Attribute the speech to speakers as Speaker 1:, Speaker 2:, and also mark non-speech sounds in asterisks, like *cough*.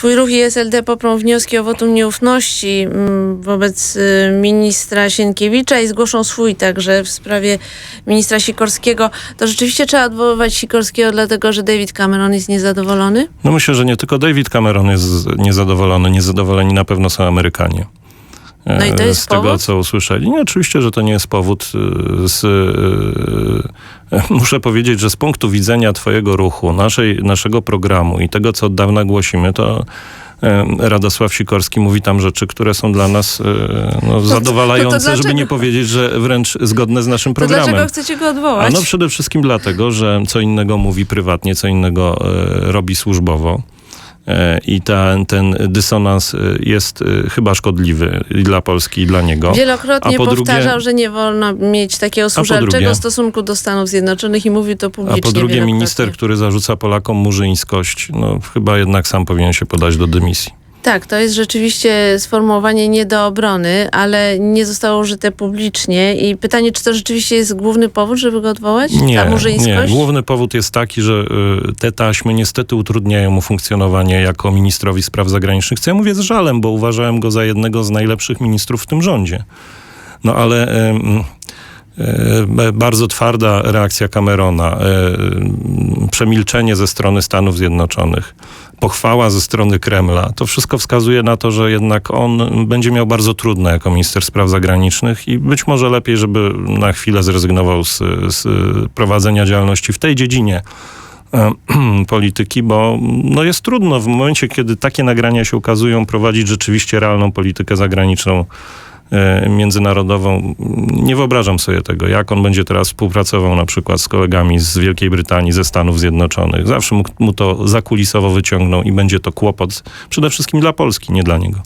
Speaker 1: Twój ruch i SLD poprą wnioski o wotum nieufności mm, wobec y, ministra Sienkiewicza i zgłoszą swój także w sprawie ministra Sikorskiego. To rzeczywiście trzeba odwoływać Sikorskiego dlatego, że David Cameron jest niezadowolony?
Speaker 2: No myślę, że nie tylko David Cameron jest niezadowolony, niezadowoleni na pewno są Amerykanie.
Speaker 1: No i to
Speaker 2: E,
Speaker 1: jest
Speaker 2: Z tego,
Speaker 1: powód?
Speaker 2: co usłyszeli. Nie, oczywiście, że to nie jest powód. y, Z, y, *laughs* muszę powiedzieć, że z punktu widzenia twojego ruchu, naszej, naszego programu i tego, co od dawna głosimy, to e, Radosław Sikorski mówi tam rzeczy, które są dla nas e, no, zadowalające, żeby
Speaker 1: dlaczego?
Speaker 2: nie powiedzieć, że wręcz zgodne z naszym
Speaker 1: To
Speaker 2: programem.
Speaker 1: dlaczego chcecie go
Speaker 2: A
Speaker 1: odwołać?
Speaker 2: no przede wszystkim dlatego, że co innego mówi prywatnie, co innego e, robi służbowo. E, I ta, ten dysonans e, jest e, chyba szkodliwy i dla Polski, i dla niego.
Speaker 1: Wielokrotnie
Speaker 2: A po
Speaker 1: powtarzał,
Speaker 2: drugie-
Speaker 1: że nie wolno mieć takiego służalczego
Speaker 2: drugie-
Speaker 1: stosunku do Stanów Zjednoczonych i mówił to
Speaker 2: A
Speaker 1: publicznie
Speaker 2: po drugie minister, który zarzuca Polakom murzyńskość, no chyba jednak sam powinien się podać do dymisji.
Speaker 1: Tak, to jest rzeczywiście sformułowanie nie do obrony, ale nie zostało użyte publicznie. I pytanie, czy to rzeczywiście jest główny powód, żeby go odwołać?
Speaker 2: Nie, nie. Główny powód jest taki, że y, te taśmy niestety utrudniają mu funkcjonowanie jako ministrowi spraw zagranicznych, co ja mówię z żalem, bo uważałem go za jednego z najlepszych ministrów w tym rządzie. No ale e, bardzo twarda reakcja Camerona, e, przemilczenie ze strony Stanów Zjednoczonych, pochwała ze strony Kremla, to wszystko wskazuje na to, że jednak on będzie miał bardzo trudno jako minister spraw zagranicznych i być może lepiej, żeby na chwilę zrezygnował z, z prowadzenia działalności w tej dziedzinie *clears throat* polityki, bo no jest trudno w momencie, kiedy takie nagrania się ukazują, prowadzić rzeczywiście realną politykę zagraniczną międzynarodową. Nie wyobrażam sobie tego, jak on będzie teraz współpracował na przykład z kolegami z Wielkiej Brytanii, ze Stanów Zjednoczonych. Zawsze mu, mu to zakulisowo wyciągną i będzie to kłopot przede wszystkim dla Polski, nie dla niego.